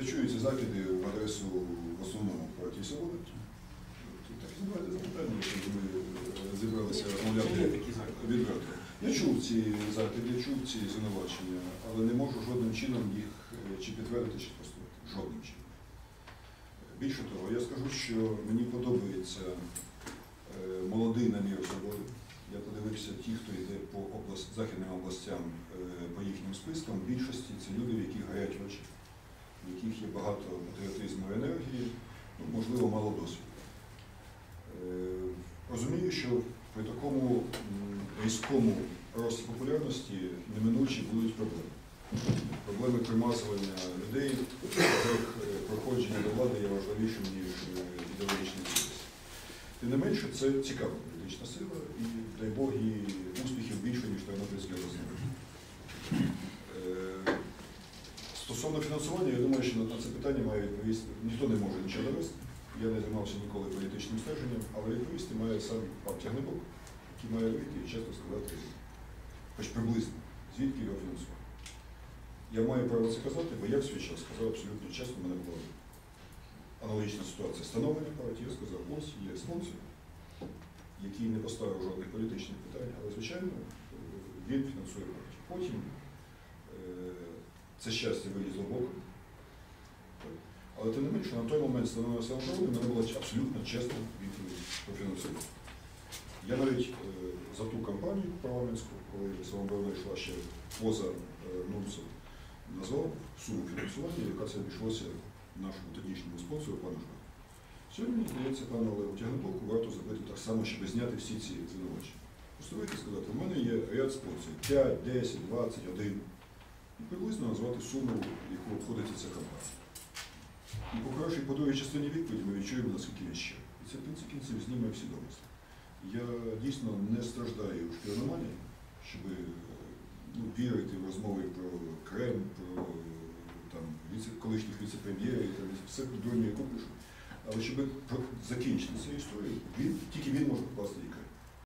я чую ці закиди в адресу в основному партії Свободи. Так і запитання, щоб ми е, зібралися розмовляти відверто. Я чув ці закиди, я чув ці звинувачення, але не можу жодним чином їх е, чи підтвердити, чи спростувати. Жодним чином. Більше того, я скажу, що мені подобається е, молодий намір свободи. Я подивився ті, хто йде по область, західним областям по їхнім спискам. В більшості це люди, в яких горять очі, в яких є багато патріотизму і енергії, ну, можливо, мало досвіду. Е, Розумію, що при такому різкому рості популярності неминучі будуть проблеми. Проблеми примазування людей, яких е, проходження до влади є важливішим, ніж е, ідеологічний цілість. Тим не менше, це цікава політична сила і, дай Бог, їй успіхів більше, ніж Тернопільська обласна. Стосовно фінансування, я думаю, що на це питання має відповісти. Ніхто не може нічого довести. Я не займався ніколи політичним стеженням, але відповісти має сам Тягнебок, який має вийти і чесно сказати, хоч приблизно, звідки його фінансування. Я маю право це казати, бо я в свій час сказав абсолютно чесно, мене була аналогічна ситуація становлення партії. Я сказав, ось є спонсор, який не поставив жодних політичних питань, але, звичайно, е, він фінансує партію. Потім е, це щастя вилізло боком. Але тим не менше, на той момент становлення самооборони в мене була абсолютно чесна відповідь про фінансування. Я навіть е, за ту кампанію парламентську, коли самооборона йшла ще поза е, НУЦом, назвав суму фінансування, яка це обійшлося нашому тодішньому спонсору, пану Ждану. Сьогодні, мені здається, пану Олегу Тягнебоку варто зробити так само, щоб зняти всі ці звинувачення. Просто вийти сказати, у мене є ряд спонсорів 5, 10, 20, 1. Приблизно назвати суму, яку обходиться ця кампанія. І по першій, по другій частині відповіді ми відчуємо, наскільки він ще. І це в кінці кінців зніме всі домисли. Я дійсно не страждаю шпіономанії, щоб е, ну, вірити в розмови про Крем, про там, віце, колишніх віце-прем'єрів, все дурні яку пишуть. Але щоб закінчити цю історію, він, тільки він може покласти і.